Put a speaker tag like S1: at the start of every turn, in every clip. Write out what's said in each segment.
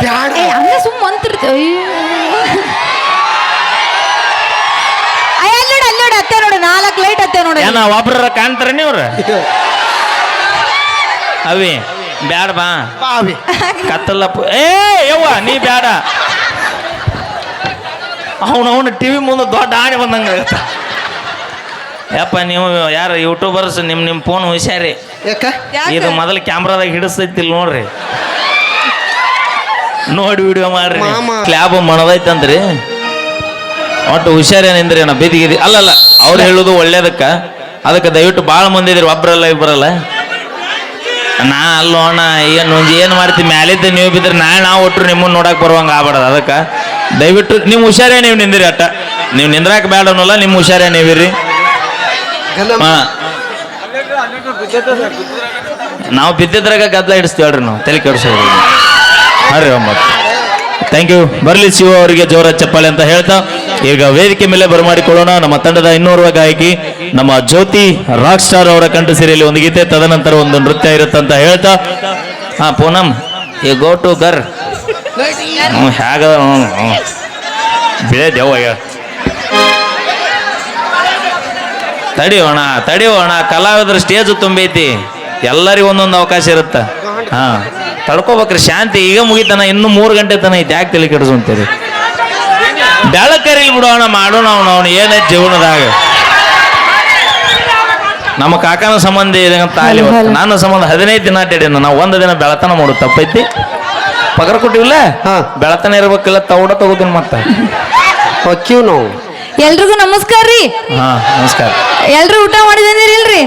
S1: ಬ್ಯಾಡ.
S2: ಏ ಹಂಗ ಸುಮ್ಮ ಅಯ್ಯ. ಅಲ್ಲೋಡ ಅಲ್ಲೋಡ ಅತ್ತೆ ನೋಡು ನಾಲ್ಕು ಲೈಟ್ ಅತ್ತೆ ನೋಡು.
S3: ಏನ ಒಬ್ರ ಕಾಣ್ತಾರ ನೀವ್ರ ಅವಿ ಬ್ಯಾಡ ಬಾ.
S1: ಬಾವಿ
S3: ಕತ್ತಲ್ಲ ಪು- ಏ ಯವ್ವ ನೀ ಬ್ಯಾಡ. ಅವನು ಅವನು ಟಿವಿ ಮುಂದೆ ದೊಡ್ಡ ಆಣೆ ಬಂದಂಗ ಯಪ್ಪ ನೀವು ಯಾರು ಯೂಟ್ಯೂಬರ್ಸ್ ನಿಮ್ಮ ನಿಮ್ಮ ಫೋನ್ ಹುಷಾರಿ.
S1: ಯಾಕ?
S3: ಇದು ಮೊದಲು ಕ್ಯಾಮ್ರಾದಾಗ ಹಿಡಿಸ್ತೈತಿಲ್ ನೋಡ್ರಿ. ನೋಡಿ ವಿಡಿಯೋ ಮಾಡ್ರಿ. ಕ್ಲಾಬ್ ಮಣದೈತಂದ್ರಿ ಒಟ್ಟು ಹುಷಾರೇನಿಂದ್ರಿ ಬೀದಿ ಗೀದಿ. ಅಲ್ಲಲ್ಲ ಅವ್ರು ಹೇಳೋದು ಒಳ್ಳೇದಕ್ಕ. ಅದಕ್ಕೆ ದಯವಿಟ್ಟು ಭಾಳ ಮಂದಿ ಇದ್ರಿ ಒಬ್ರಲ್ಲ ಇಬ್ಬರಲ್ಲ ನಾ ಅಲ್ಲ ಅಣ್ಣ ಏನು ಏನು ಮಾಡ್ತಿ? ಮ್ಯಾಲಿದ್ದ ನೀವು ಬಿದ್ರೆ ನಾಳೆ ನಾವು ಒಟ್ಟರು ನಿಮ್ಮನ್ನ ನೋಡಕ್ ಬರುವಂಗ ಆಗ್ಬಾರ್ದು. ಅದಕ್ಕೆ ದಯವಿಟ್ಟು ನೀವು ಹುಷಾರೇ ನೀವು ನಿಂದಿರಿ ಅಟ್ಟ. ನೀವು ನಿಂದ್ರಾಕ ಬೇಡ ಅನ್ನೋಲ್ಲ ನಿಮ್ಮ ಹುಷಾರೇ ನೀವಿರಿ. ಹಾಂ. ನಾವು ಬಿದ್ದಿದ್ರಾಗ ಗದ್ದಲ ಹೇಳ್ರಿ ನಾವು ತಲೆ ಕೆಡಿಸೋದು ಹಾಂ ರೀ ಒಮ್ಮತ್ತು ಥ್ಯಾಂಕ್ ಯು ಬರಲಿ ಶಿವ ಅವರಿಗೆ ಜೋರ ಚಪ್ಪಾಳೆ ಅಂತ ಹೇಳ್ತಾ. ಈಗ ವೇದಿಕೆ ಮೇಲೆ ಬರಮಾಡಿಕೊಳ್ಳೋಣ. ನಮ್ಮ ತಂಡದ ಇನ್ನೋರ್ವ ಗಾಯಕಿ, ನಮ್ಮ ಜ್ಯೋತಿ ರಾಕ್ ಸ್ಟಾರ್ ಅವರ ಕಂಠ ಸೀರೆಯಲ್ಲಿ ಒಂದು ಗೀತೆ, ತದನಂತರ ಒಂದು ನೃತ್ಯ ಇರುತ್ತೆ ಅಂತ ಹೇಳ್ತಾ. ಹಾ ಪೂನಮ್ ಯು ಗೋ ಟು ಗರ್ ಹೇಗ ಬಿಳೆ ದೇವ ತಡಿಯೋಣ ತಡಿಯೋಣ. ಕಲಾವಿದ್ರ ಸ್ಟೇಜ್ ತುಂಬೈತಿ. ಎಲ್ಲರಿಗೂ ಒಂದೊಂದು ಅವಕಾಶ ಇರುತ್ತೆ. ಹಾ. ತಡ್ಕೋಬೇಕ್ರಿ ಶಾಂತಿ. ಈಗ ಮುಗಿತನ ಇನ್ನು ಮೂರು ಗಂಟೆ ತನ ಐತಿ ಯಾಕೆ ತಲೆ ಕೆಡಿಸ್ಕೊಂತೀರಿ ಬೆಳಕರಿಲ್ ಬಿಡೋಣ ಮಾಡೋಣ ಅವನು ಅವನು ಏನೇ ಜೀವನದಾಗ. ನಮ್ಮ ಕಾಕನ ಸಂಬಂಧ ಇದೆ ಅಂತ ಅಲ್ಲಿ ನನ್ನ ಸಂಬಂಧ ಹದಿನೈದು ದಿನ ಅಡ್ಡಾಡಿನ ನಾವು ಒಂದು ದಿನ ಬೆಳತನ ಮಾಡು ತಪ್ಪೈತಿ? ಪಗಾರ ಕೊಟ್ಟಿವಿಲ್ಲ?
S1: ಹಾ.
S3: ಬೆಳತನ ಇರ್ಬೇಕಿಲ್ಲ ತೌಡ ತಗೋತೀನಿ ಮತ್ತೆ.
S1: ಹೊಕ್ಕಿವ್ ನಾವು.
S2: ಎಲ್ರಿಗೂ ನಮಸ್ಕಾರ ರೀ.
S3: ಹಾ ನಮಸ್ಕಾರ.
S2: ಎಲ್ರು ಊಟ ಮಾಡಿದ್ರಿ ಇಲ್ರಿ?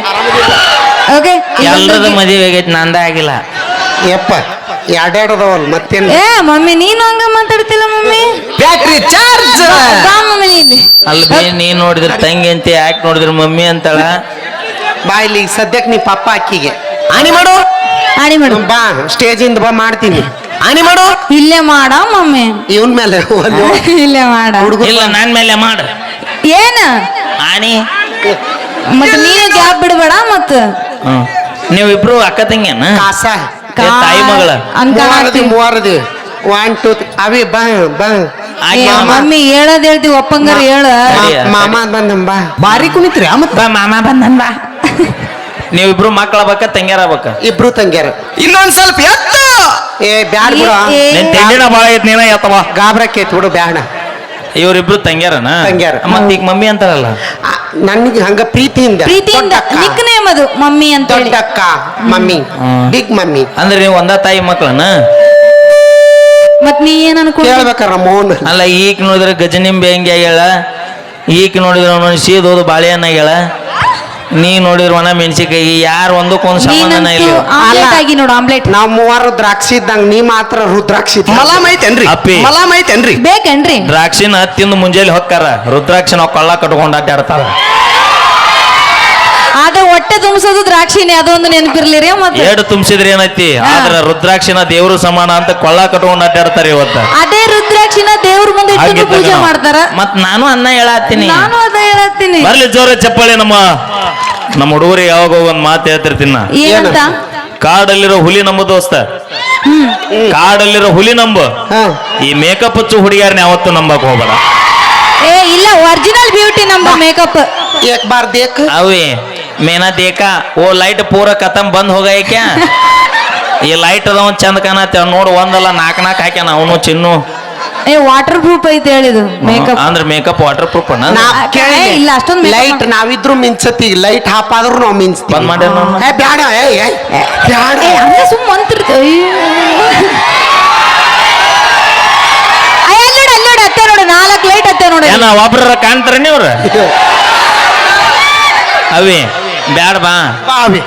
S2: ಓಕೆ
S3: ಎಲ್ಲರದ ಮದುವೆ ಆಗೈತಿ ನಂದ ಆಗಿಲ್ಲ.
S1: ಯಪ್ಪ ಎರಡೆರಡದವಲ್ ಮತ್ತೇನು?
S2: ಏ ಮಮ್ಮಿ ನೀನು ಹಂಗ ಮಾತಾಡ್ತಿಲ್ಲ ಮಮ್ಮಿ?
S1: ಬ್ಯಾಟ್ರಿ ಚಾರ್ಜ್
S2: ಬಾ ಮಮ್ಮಿ ಇಲ್ಲಿ.
S3: ಅಲ್ಲಿ ಬೇ ನೀ ನೋಡಿದ್ರೆ ತಂಗಿ ಅಂತ ಯಾಕೆ ನೋಡಿದ್ರೆ ಮಮ್ಮಿ ಅಂತಾಳ?
S1: ಬಾ ಇಲ್ಲಿ ಸದ್ಯಕ್ಕೆ ನೀ ಪಪ್ಪ ಅಕ್ಕಿಗೆ. ಆಣಿ ಮಾಡು.
S2: ಆಣಿ ಮಾಡು.
S1: ಬಾ ಸ್ಟೇಜಿಂದ ಬಾ ಮಾಡ್ತೀನಿ. ಆಣಿ ಮಾಡು.
S2: ಇಲ್ಲೇ ಮಾಡ ಮಮ್ಮಿ.
S1: ಇವನ್ ಮೇಲೆ ಒಂದು
S2: ಇಲ್ಲೇ ಮಾಡ.
S1: ಹುಡುಗ
S3: ಇಲ್ಲ ನನ್ ಮೇಲೆ ಮಾಡ.
S2: ಏನ?
S3: ಆಣಿ.
S2: ಮತ್ತೆ ನೀನು ಗ್ಯಾಪ್ ಬಿಡಬೇಡ
S3: ಮತ್ತ. ನೀವಿಬ್ರು ಅಕ್ಕ ತಂಗಿಯನ್ನ
S1: ಕಾಸ.
S3: ತಾಯಿ ಮಗಳ.
S1: ಮೂವರದಿ ಮೂವರದಿ. ಒನ್ ಟೂ ಅವಿ ಬಾ ಬಾ.
S3: ಮಾಮ.
S2: ಮಮ್ಮಿ ಹೇಳದ್ ಹೇಳ್ತೀವಿ ಒಪ್ಪಂಗಾರ ಹೇಳ.
S1: ಮಾಮ ಬಂದ ಬಾ. ಬಾರಿ ಕುಣಿತ್ರಿ ಮತ್ತ?
S3: ಬಾ ಮಾಮ ಬಂದನ್ ಬಾ. ನೀವಿಬ್ರು ಮಕ್ಕಳ ಬಕ್ಕ ತಂಗ್ಯಾರ ಬಕ್ಕ
S1: ಇಬ್ರು ತಂಗ್ಯಾರ. ಇನ್ನೊಂದ್ ಸ್ವಲ್ಪ ಎತ್ತ! ಏ ಬ್ಯಾಡ ಬಿಡ.
S2: ಏ,
S3: ನಿನ್ ತಿಂಡಿನ ಭಾಳ ಐತ್ ನೀನ ಎತ್ತವ.
S1: ಗಾಬ್ರಕ್ಕೆ ಬಿಡು ಬ್ಯಾಡ
S3: ಇವ್ರಿಬ್ರು ತಂಗ್ಯಾರನ?
S1: ತಂಗ್ಯಾರ.
S3: ಮತ್ತೆ ಈಗ ಮಮ್ಮಿ ಅಂತಾರಲ್ಲ?
S1: ನನಗೆ ಹಂಗ ಪ್ರೀತಿಯಿಂದ
S2: ಪ್ರೀತಿಯಿಂದ
S1: ದೊಡ್ಡಕ್ಕ,
S2: ನಿಕ್ ನೇಮ್ ಅದು ಮಮ್ಮಿ ಅಂತ ಹೇಳಿ
S1: ದೊಡ್ಡಕ್ಕ ಮಮ್ಮಿ
S3: ಹ್ಮ್.
S1: Big mummy.
S3: ಅಂದ್ರೆ ನೀವು ಒಂದ ತಾಯಿ ಮಕ್ಳನ?
S2: ಮತ್ ನೀ ಏನ್ ಅನ್ಕೊಂಡ್
S1: ಕೇಳ್ಬೇಕಾರ ಮೋಹನ್
S3: ಅಲ್ಲ ಈಗ ನೋಡಿದ್ರೆ ಗಜನಿಂಬೆ ಹೆಂಗೆ ಆಗ್ಯಾಳ? ಈಗ ನೋಡಿದ್ರೆ ಅವನು ಸೀದೋದು ಬಾಳೆಹಣ್ಣು ಆಗ್ಯಾಳ? ನೀ ನೋಡಿದ್ರ ಒಣ ಮೆಣಸಿಕಾಯಿ ಯಾರು ಒಂದಕ್ಕೊಂದು ಸಂಬಂಧನ ಇಲ್ಲ.
S2: ಆಮ್ಲೆಟ್ ಆಗಿ ನೋಡು ಆಮ್ಲೆಟ್.
S1: ನಾವ್ ಮೂವರು ದ್ರಾಕ್ಷಿ ಇದ್ದಂಗ ನೀ ಮಾತ್ರ ರುದ್ರಾಕ್ಷಿ ಮಲಾಮ್ ಐತೇನ್ರಿ
S3: ಅಪ್ಪಿ.
S1: ಮಲಾಮ್ ಐತೇನ್ರಿ
S2: ಬೇಕೇನ್ರಿ.
S3: ದ್ರಾಕ್ಷಿನ ತಿಂದು ಮುಂಜಾನೆ ಹೊಕ್ಕಾರ ರುದ್ರಾಕ್ಷಿ ನಾವು ಕೊಳ್ಳ ಕಟ್ಕೊಂಡು ಅಡ್ಡಾಡ್ತಾರ.
S2: ಅದ ಹೊಟ್ಟೆ ತುಂಬಿಸೋದು ದ್ರಾಕ್ಷಿನೇ ಅದೊಂದು ನೆನಪಿರ್ಲಿರಿ ಮತ್ತೆ?
S3: ಏಡು ತುಂಬಿಸಿದ್ರೆ ಏನೈತಿ? ಆದ್ರ ರುದ್ರಾಕ್ಷಿನ ದೇವ್ರು ಸಮಾನ ಅಂತ ಕೊಳ್ಳ ಕಟ್ಕೊಂಡು ಅಡ್ಡಾಡ್ತಾರ ಇವತ್ತ.
S2: ಅದೇ ರುದ್ರಾಕ್ಷಿನ ದೇವ್ರ ಮುಂದೆ ಇಟ್ಟು ಪೂಜೆ ಮಾಡ್ತಾರ?
S3: ಮತ್ ನಾನು ಅನ್ನ ಹೇಳತ್ತೀನಿ.
S2: ನಾನು ಅದ ಹೇಳತ್ತೀನಿ
S3: ಬರ್ಲಿ ಜೋರ ಚಪ್ಪಾಳೆ ನಮ್ಮ ನಮ್ಮ ಹುಡುಗರಿಗೆ ಯಾವಾಗ ಒಂದ್ ಮಾತು ಹೇಳ್ತಿರ್ತೀನಿ ನಾ.
S2: ಏನಂತ?
S3: ಕಾಡಲ್ಲಿರೋ ಹುಲಿ ನಮ್ಮ ದೋಸ್ತ. ಕಾಡಲ್ಲಿರೋ ಹುಲಿ ನಂಬ. ಈ ಮೇಕಪ್ ಹಚ್ಚು ಹುಡುಗಿಯರ್ನ ಯಾವತ್ತು ನಂಬಕ್ ಹೋಗ್ಬೇಡ.
S2: ಏ ಇಲ್ಲ ಒರಿಜಿನಲ್ ಬ್ಯೂಟಿ ನಂಬ ಮೇಕಪ್.
S1: ಏಕ್ ಬಾರ್ ದೇಕ್.
S3: ಅವಿ ಮೇನಾ ದೇಕ ಓ ಲೈಟ್ ಪೂರ ಕತಂ ಬಂದ್ ಹೋಗ ಕ್ಯಾ ಈ ಲೈಟ್ ಅದ ಒಂದ್ ಚಂದ ಕಾಣತ್ತೆ ನೋಡು ಒಂದಲ್ಲ ನಾಲ್ಕು ನಾಲ್ಕು ಹಾಕ್ಯಾನ ಅವನು ಚಿನ್ನು.
S2: ಏ ವಾಟರ್ ಪ್ರೂಫ್ ಐತೆ ಹೇಳಿದು ಮೇಕಪ್
S3: ಅಂದ್ರೆ ಮೇಕಪ್ ವಾಟರ್ ಪ್ರೂಫ್ ಅಣ್ಣ?
S1: ನಾ ಕೇಳಿ
S2: ಏ, ಇಲ್ಲ, ಅಷ್ಟೊಂದು
S1: ಲೈಟ್ ನಾವಿದ್ರು ಮಿಂಚತಿ ಲೈಟ್ ಹಾಪ್ ಆದ್ರೂ ಮಿಂಚ್ತೀವಿ.
S3: ಬಂದ್ ಮಾಡ್ಯಾನ ಅವ್ನು.
S1: ಏ ಬ್ಯಾಡ ಏ ಏ, ಬ್ಯಾಡ.
S2: ಅಂದ್ರೆ ಸುಮ್ಮ ಅಂತಿರ್ತ ಅಲ್ಲೋಡ ಅಲ್ಲೋಡ ಅತ್ತೆ ನೋಡು ನಾಲ್ಕು ಲೈಟ್ ಅತ್ತೆ ನೋಡು.
S3: ಏನ ಒಬ್ರ ಕಾಣ್ತಾರೇನಿ ಅವ್ರು ಅವಿ ಬ್ಯಾಡ ಬಾ.
S1: ಬಾವಿ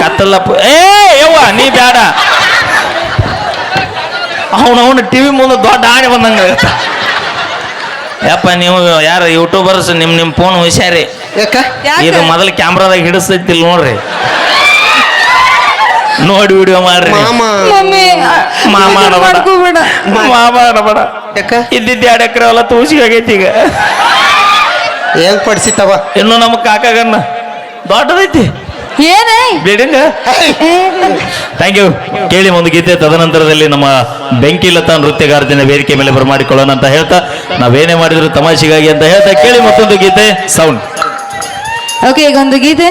S3: ಕತ್ತಲ್ಲ ಏ ಯವ್ವ ನೀ ಬ್ಯಾಡ. ಅವನು ಟಿ ಟಿವಿ ಮುಂದೆ ದೊಡ್ಡ ಆಣೆ ಬಂದಂಗ ಯಪ್ಪ ನೀವು ಯಾರು ಯೂಟ್ಯೂಬರ್ಸ್ ನಿಮ್ಮ ನಿಮ್ಮ ಫೋನ್ ಹುಷಾರಿ.
S1: ಯಾಕ?
S3: ಇದು ಮೊದಲು ಕ್ಯಾಮ್ರಾದಾಗ ಹಿಡಿಸ್ತೈತಿಲ್ ನೋಡ್ರಿ. ನೋಡಿ ವಿಡಿಯೋ ಮಾಡ್ರಿ.
S1: ಮಾಮ.
S2: ಮಾಡಬೇಡ.
S3: ಮಾಮ
S1: ಯಾಕ?
S3: ಇದ್ದಿದ್ದ ಎರಡು ಎಕರೆ ಹೊಲ ತೂಸಿ ಆಗೈತಿ ಈಗ.
S1: ಹೆಂಗ್ ಪಡಿಸಿತವ
S3: ಇನ್ನು ನಮ್ಮ ಕಾಕಾಗನ್ನ. ದೊಡ್ಡದೈತಿ.
S2: ಏನೇ?
S3: ಥ್ಯಾಂಕ್ ಯು ಕೇಳಿ ಒಂದು ಗೀತೆ ತದನಂತರದಲ್ಲಿ ನಮ್ಮ ಬೆಂಕಿ ಲತಾ ನೃತ್ಯಗಾರತಿನ ವೇದಿಕೆ ಮೇಲೆ ಬರಮಾಡಿಕೊಳ್ಳೋಣ ಅಂತ ಹೇಳ್ತಾ ನಾವೇನೇ ಮಾಡಿದ್ರು ತಮಾಷೆಗಾಗಿ ಅಂತ ಹೇಳ್ತಾ ಕೇಳಿ ಮತ್ತೊಂದು ಗೀತೆ ಸೌಂಡ್
S2: ಓಕೆ ಈಗ ಒಂದು ಗೀತೆ.